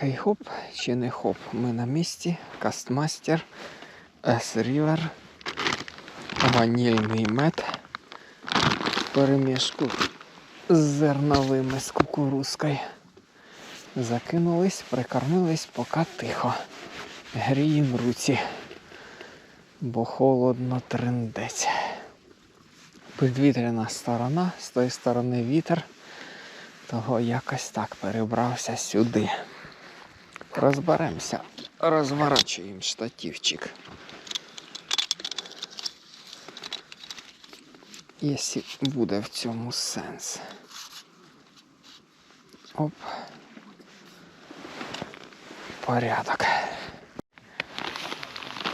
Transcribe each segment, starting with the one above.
Хей-хоп чи не хоп. Ми на місці. Кастмастер, S-River, ванільний мед. в Перемішку з зерновими з кукурузкою. Закинулись, прикормились, поки тихо. Грієм руці, бо холодно трендець. Підвітряна сторона, з тої сторони вітер, того якось так перебрався сюди. Розберемося, розворачуємо штативчик. Якщо буде в цьому сенс. Оп. Порядок.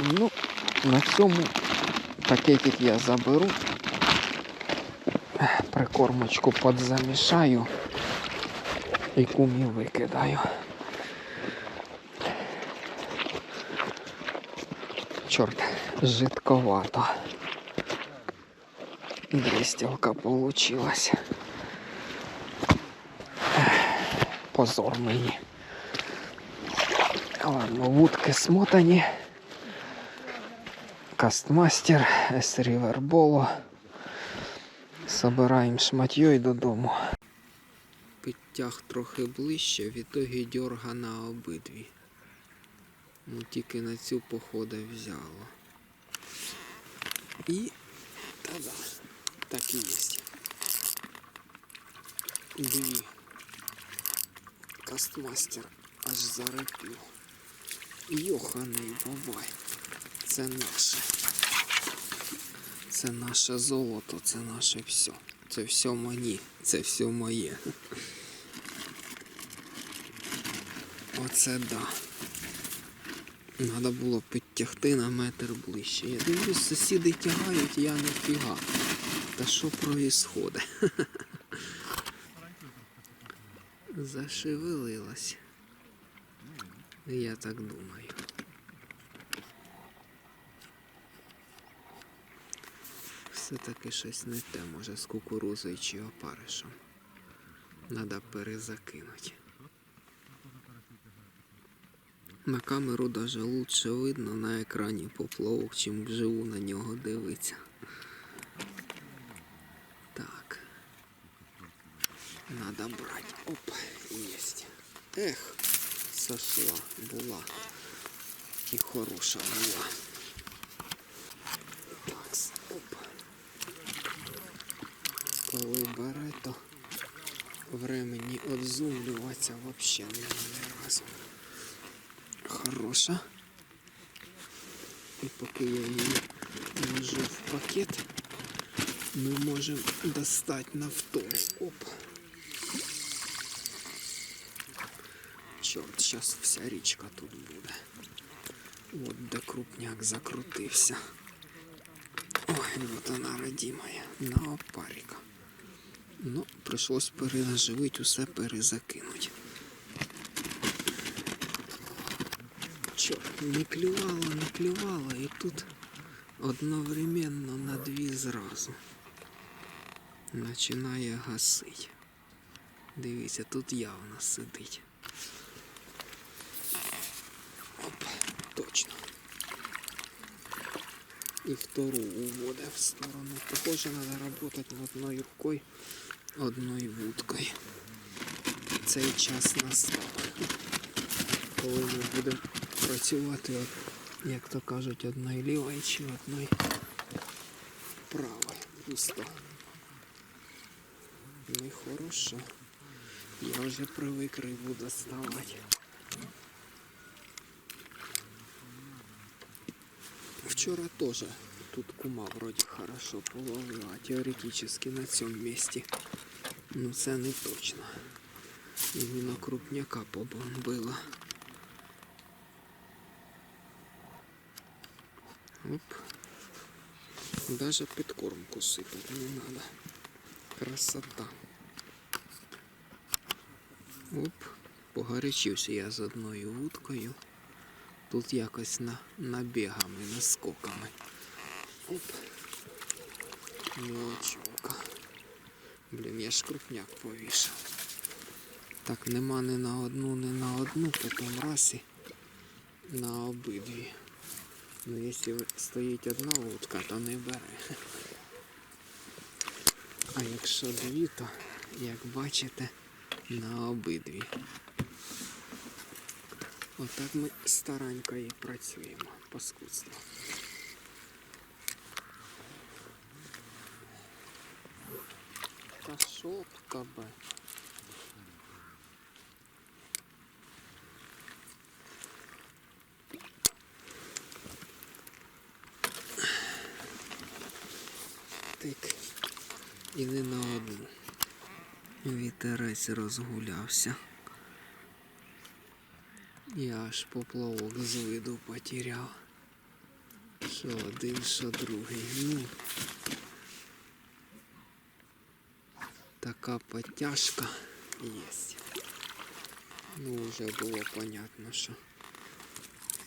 Ну, на цьому пакетик я заберу. Прикормочку подзамішаю і кумі викидаю. Чорт, жидковато. Дрістілка получилась. Позор мені. Ладно, вудки смотані. Кастмастер, S-River Собираємо шматьо і додому. Підтяг трохи ближче, в ітогі дьорга на обидві. Ну тільки на цю походу взяло. І та-да, так і є. Дві. Кастмастер аж зарипів. Йоханий бабай. Це наше. Це наше золото, це наше все. Це все мені, це все моє. Оце да. Надо було підтягти на метр ближче. Я дивлюсь, сусіди тягають, я не фіга. Та що проїсходить? Зашевелилась. Я так думаю. Все-таки щось не те, може, з кукурузою чи опаришем. Надо перезакинути. На камеру даже лучше видно на екрані поплавок, чим вживу на нього дивиться. Так. Надо брать. Оп, есть. Ех, сошла, була. І хороша була. Такс, оп. Коли бере, то времени отзумлюватися вообще немає разу. Хороша. І поки я її ложу в пакет, ми можемо достати на втору. Оп. Чорт, зараз вся річка тут буде. От де крупняк закрутився. Ой, от вона родимая, на опарика. Ну, прийшлось перенаживити, усе перезакинуть. Не клювало, не клювало, і тут одновременно на дві зразу. Починає гасить. Дивіться, тут явно сидить. Оп, точно. І втору уводить в сторону. Похоже, треба працювати одною рукою, одною вудкою. Цей час настав. Коли ми будемо працювати, от, як то кажуть, одною лівою чи одною правою. Пусто. Нехорошо. Я вже привик рибу доставати. Вчора теж тут кума вроді хорошо половила, теоретично на цьому місці. Ну це не точно. Іменно крупняка побомбила. Оп. Даже підкормку сипати не надо. Красота. Оп. Погарячився я з одною вудкою. Тут якось на, набігами, наскоками. Оп. Мелочевка. Блін, я ж крупняк повішав. Так, нема ні на одну, ні на одну, потім раз і на обидві. Ну, якщо стоїть одна утка, то не бере. А якщо дві, то, як бачите, на обидві. Отак ми старенько і працюємо паскудство. Та що б тебе? І не на одну. Вітерець розгулявся. Я аж поплавок з виду потеряв. Що один, що другий. Ну. Така потяжка є. Ну, вже було понятно, що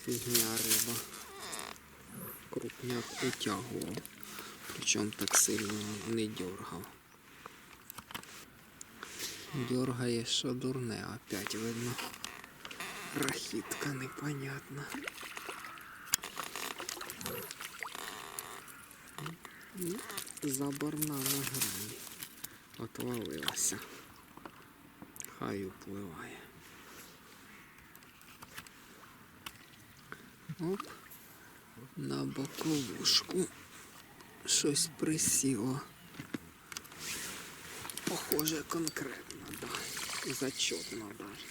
фігня риба. Крупняк утягував. Причому так сильно не дергав. Дергає, що дурне, опять видно. Рахітка непонятна. Ну, Заборна на грані. Отвалилася. Хай upливає. Оп. На боковушку. Щось присіло. Похоже конкретно, да. Зачетно даже.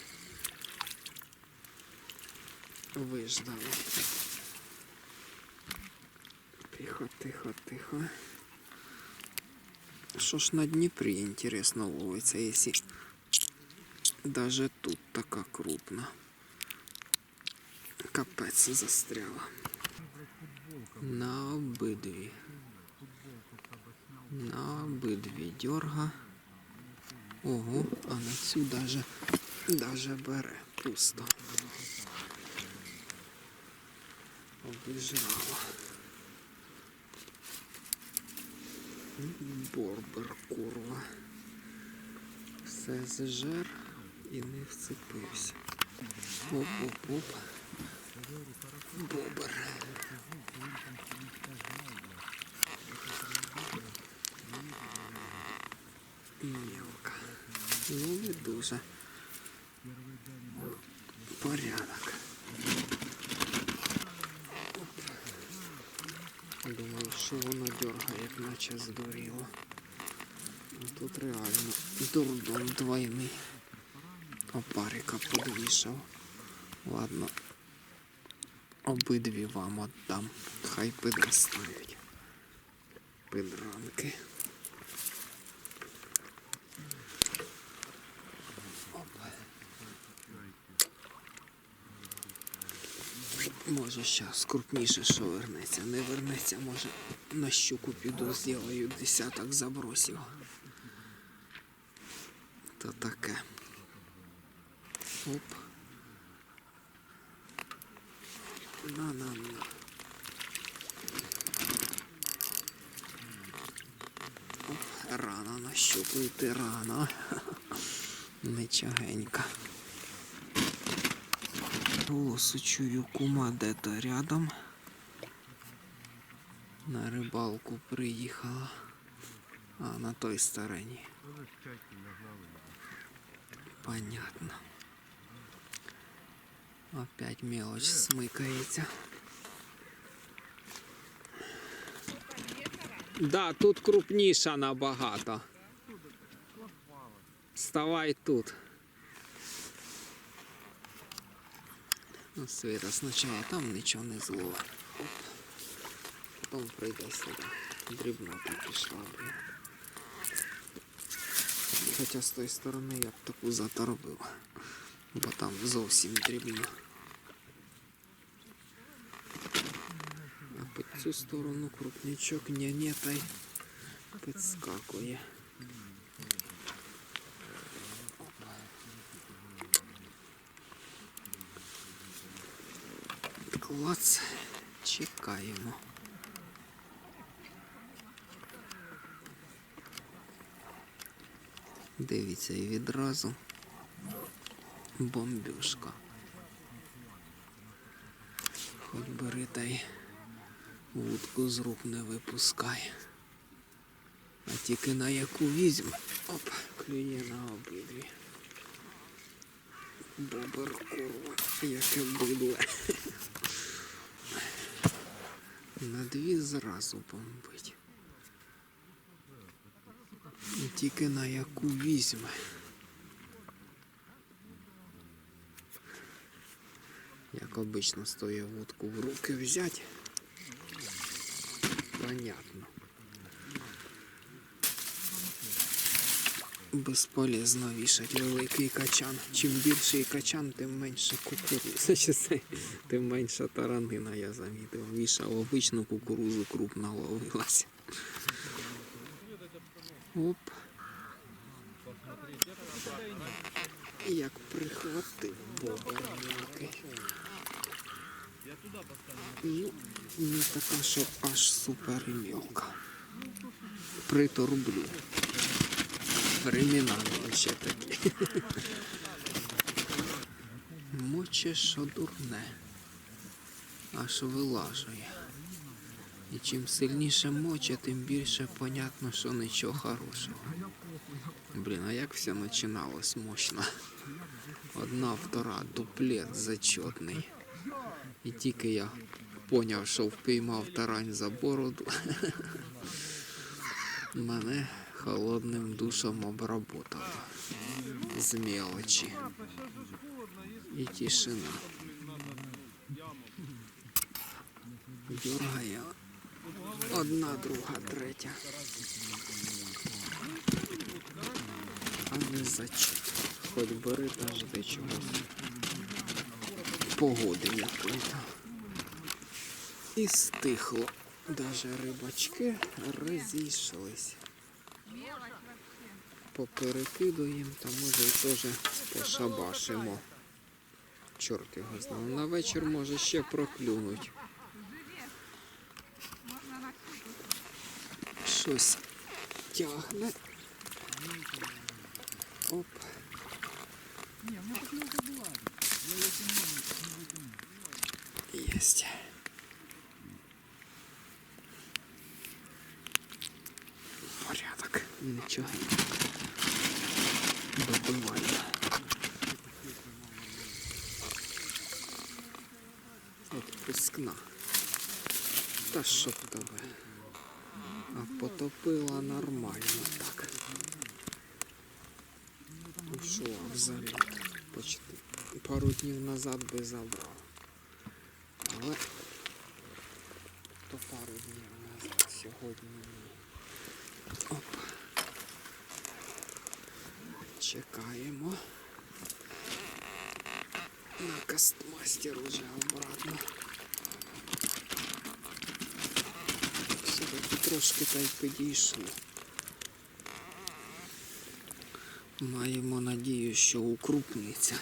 Виждали. Тихо, тихо, тихо. Що ж на Дніпрі інтересно ловиться, якщо даже тут така крупна. Капець застряла. На обидві. На обидві дьорга. Ого, а на цю даже, даже бере пусто. Обіжрала. Борбер, курва. Все зжер і не вцепився. Оп-оп-оп. Бобер. Мілка. Ну, не дуже. Порядок. Думаю, що воно дергає, як наче здуріло. Тут реально дурдом двойний. Опарика подвішав. Ладно. Обидві вам отдам. Хай підростають. Підранки. Може зараз крупніше, що вернеться. Не вернеться, може на щуку піду, зроблю десяток забросів. То таке. Оп. На-на-на. Рано на щуку йти рано. Нечагенька. Голосу чую кума де-то рядом. На рибалку приїхала. А, на той стороні. Понятно. Опять мелочь смикається. Да, тут крупніша набагато. Вставай тут. Ну, Света, спочатку там нічого не зловила. Оп. Потім прийде сюди. Дрібнота пішла. блін. Хоча з тої сторони я б таку заторбив. Бо там зовсім дрібно. А під цю сторону крупнячок ні ні та й підскакує. Клац, чекаємо. Дивіться і відразу бомбюшка. Хоч бери та й вудку з рук не випускай. А тільки на яку візьме. Оп, клює на обидві. Бобер курва, яке бидле. На дві зразу бомбить. Тільки на яку візьме. Як обично стоїть вудку в руки взять. Понятно. Безполезно вішати великий качан. Чим більший качан, тим менше кукурудзи. Тим менша таранина, я замітив. Вішав обичну кукурузу крупно ловилася. Оп. Як прихватив бобер мілкий. Ну, не така, що аж супер мілка. Приторблю. Времена ще такі. Моче, що дурне. Аж вилажує. І чим сильніше моче, тим більше понятно, що нічого хорошого. Блін, а як все починалось мощно. Одна, втора, дуплет зачетний. І тільки я поняв, що впіймав тарань за бороду, мене холодним душем обработало. З мелочі. І тишина. Дергає одна, друга, третя. А не зачет. Хоч бери та жди чогось. Погоди якої-то. І стихло. Даже рибачки розійшлись. Поперекидуємо, та може і теж пошабашимо. Чорт його знав. На вечір може ще проклюнуть. Щось тягне. Оп. Єсть. Нічого. Добиваю. Отпускна. Та що тебе? А потопила нормально так. Ушла в заліт. Почти пару днів назад би забрав. кастмастер уже обратно. Все-таки трошки та й підійшло. Маємо надію, що укрупниться.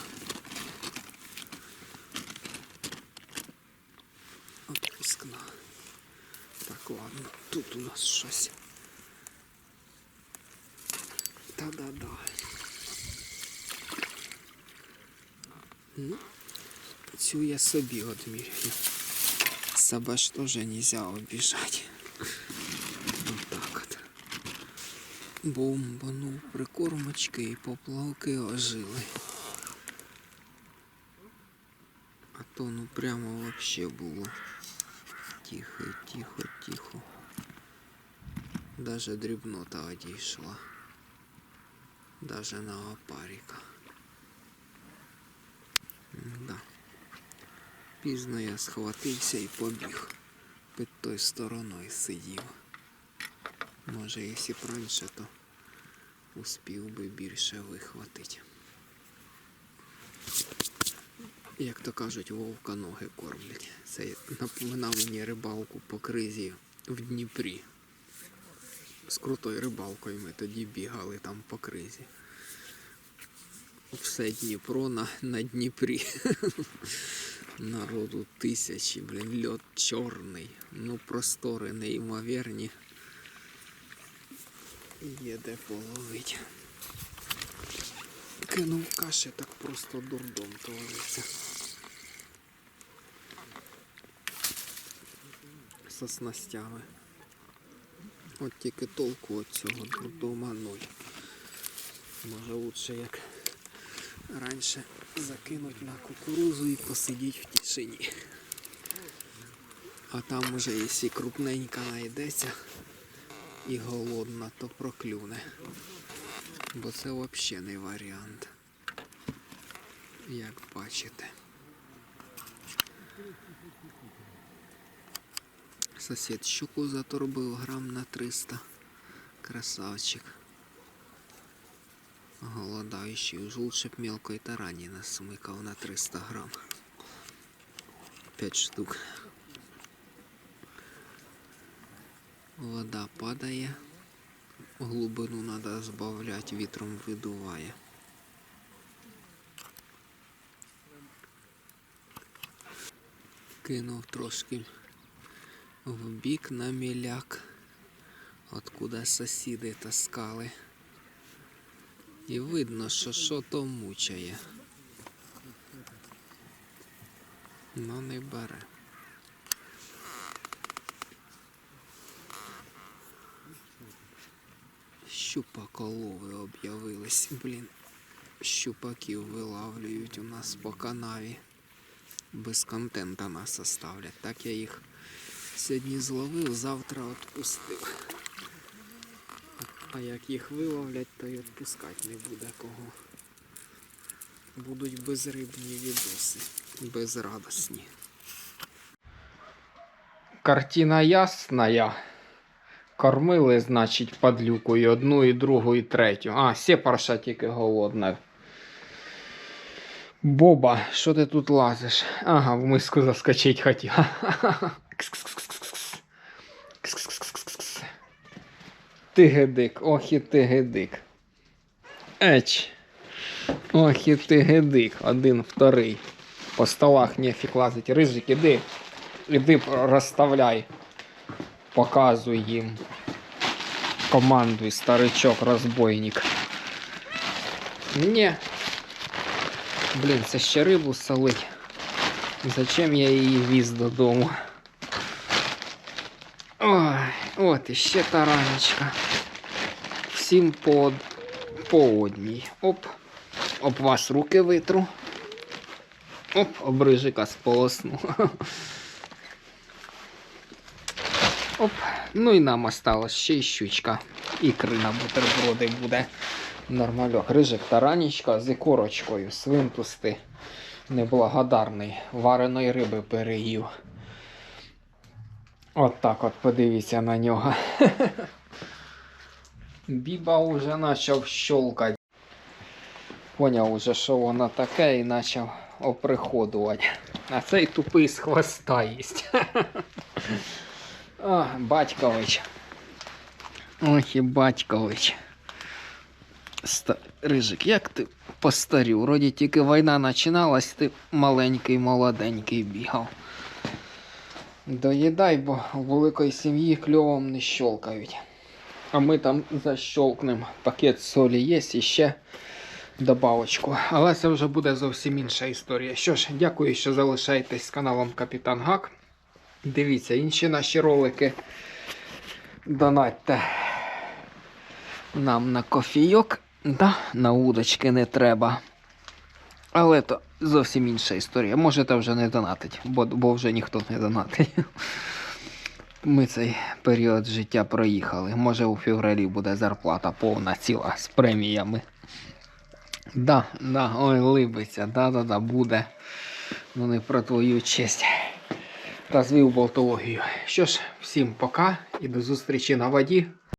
Отпускна. Так, ладно, тут у нас щось. Та-да-да. Ну, цю я собі одміряю. Себе ж теж нельзя обіжати. Отак от. Бомбанув прикормочки і поплавки ожили. А то ну прямо вообще було. Тихо, тихо, тихо. Даже дрібнота одійшла. Даже на опаріка. Да. Пізно я схватився і побіг. Під той стороною сидів. Може, якщо б раніше, то успів би більше вихватити. Як то кажуть, вовка ноги кормлять. Це напоминав мені рибалку по кризі в Дніпрі. З крутою рибалкою ми тоді бігали там по кризі. Все Дніпро на, на Дніпрі. Народу тисячі, блін, льот чорний. Ну, простори неймовірні. Є де половить. кинув каші, так просто дурдом твориться. Со снастями. От тільки толку від цього дурдома ноль. Може лучше як раніше закинуть на кукурузу і посидіть в тишині. А там уже, якщо крупненька знайдеться і голодна, то проклюне. Бо це взагалі не варіант. Як бачите. Сосед щуку заторбив грам на 300. Красавчик. Голодающий. Уж лучше б мелкой тарані насмикав на 300 грам. 5 штук. Вода падає. Глибину треба збавляти, вітром видуває. Кинув трошки в бік на міляк, откуда сусіди таскали. І видно, що що то мучає. Ну не бере. Щупаколови об'явились. Блін, щупаків вилавлюють у нас по канаві. Без контента нас оставлять. Так я їх сьогодні зловив, завтра відпустив. А як їх виловлять, то й відпускати не буде кого. Будуть безрибні відоси, безрадосні. Картина ясная. Кормили, значить, падлюку і одну, і другу, і третю. А, сепарша тільки голодна. Боба, що ти тут лазиш? Ага, в миску заскочить хотів. Ти гедик, ох і ти гедик. Еч. Ох і ти гедик. Один, вторий. По столах нефіг лазить. Рижик, іди. Іди розставляй. Показуй їм. Командуй, старичок, розбойник. Ні. Блін, це ще рибу солить. Зачем я її віз додому? Ой, от іще таранечка. Всім по, по одній. Оп. Об вас руки витру. Оп, обрижика сполосну. Оп. Ну і нам осталось ще й щучка. Ікри на бутерброди буде. Нормальок. Рижик таранічка з ікорочкою. Свинтусти. Неблагодарний. Вареної риби переїв. От так от подивіться на нього. Біба уже почав щолкати. Поняв уже, що воно таке, і почав оприходувати. А цей тупий з хвоста їсть. Батькович. Ох і батькович. Рижик, як ти постарів? Вроді тільки війна починалась, ти маленький, молоденький бігав. Доїдай, бо в великої сім'ї кльовом не щолкають. А ми там защолкнемо. Пакет солі є і ще добавочку. Але це вже буде зовсім інша історія. Що ж, дякую, що залишаєтесь з каналом Капітан Гак. Дивіться інші наші ролики. Донатьте нам на кофійок. Да, на удочки не треба. Але то зовсім інша історія. Можете вже не донатить, бо, бо вже ніхто не донатить. Ми цей період життя проїхали. Може у февралі буде зарплата повна ціла з преміями. Да, да, ой, либиться, да-да-да, буде. Ну не про твою честь. Розвів болтологію. Що ж, всім пока і до зустрічі на воді.